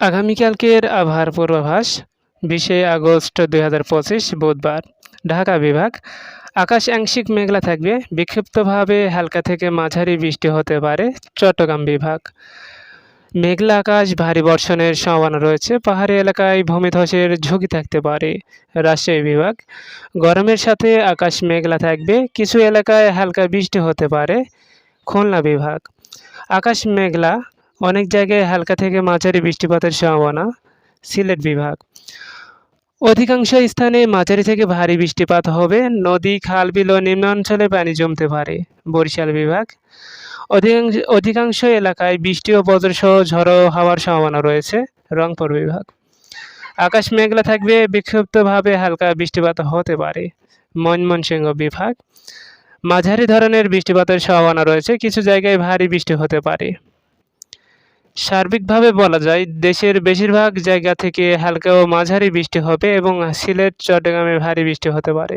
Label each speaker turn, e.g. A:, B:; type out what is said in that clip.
A: আগামীকালকের আবহাওয়ার পূর্বাভাস, বিশে আগস্ট দুই হাজার পঁচিশ, বুধবার। ঢাকা বিভাগ আকাশ আংশিক মেঘলা থাকবে, বিক্ষিপ্তভাবে হালকা থেকে মাঝারি বৃষ্টি হতে পারে, চট্টগ্রাম বিভাগ। মেঘলা আকাশ, ভারী বর্ষণের সম্ভাবনা রয়েছে, পাহাড়ি এলাকায় ভূমিধসের ঝুঁকি থাকতে পারে। রাজশাহী বিভাগ, গরমের সাথে আকাশ মেঘলা থাকবে, কিছু এলাকায় হালকা বৃষ্টি হতে পারে। খুলনা বিভাগ, আকাশ মেঘলা অনেক জায়গায় হালকা থেকে মাঝারি বৃষ্টিপাতের সম্ভাবনা, সিলেট বিভাগ। অধিকাংশ স্থানে মাঝারি থেকে ভারী বৃষ্টিপাত হবে। নদী, খাল, বিল ও নিম্নাঞ্চলে পানি জমতে পারে, বরিশাল বিভাগ। অধিকাংশ অধিকাংশ এলাকায় বৃষ্টি ও বজ্রসহ ঝড়ো হওয়ার সম্ভাবনা রয়েছে, রংপুর বিভাগ। আকাশ মেঘলা থাকবে, বিক্ষিপ্তভাবে হালকা বৃষ্টিপাত হতে পারে, ময়মনসিংহ বিভাগ। মাঝারি ধরনের বৃষ্টিপাতের সম্ভাবনা রয়েছে, কিছু জায়গায় ভারী বৃষ্টি হতে পারে। সার্বিকভাবে বলা যায়, দেশের বেশিরভাগ জায়গা থেকে হালকা ও মাঝারি বৃষ্টি হবে এবং সিলেট, চট্টগ্রামে ভারী বৃষ্টি হতে পারে।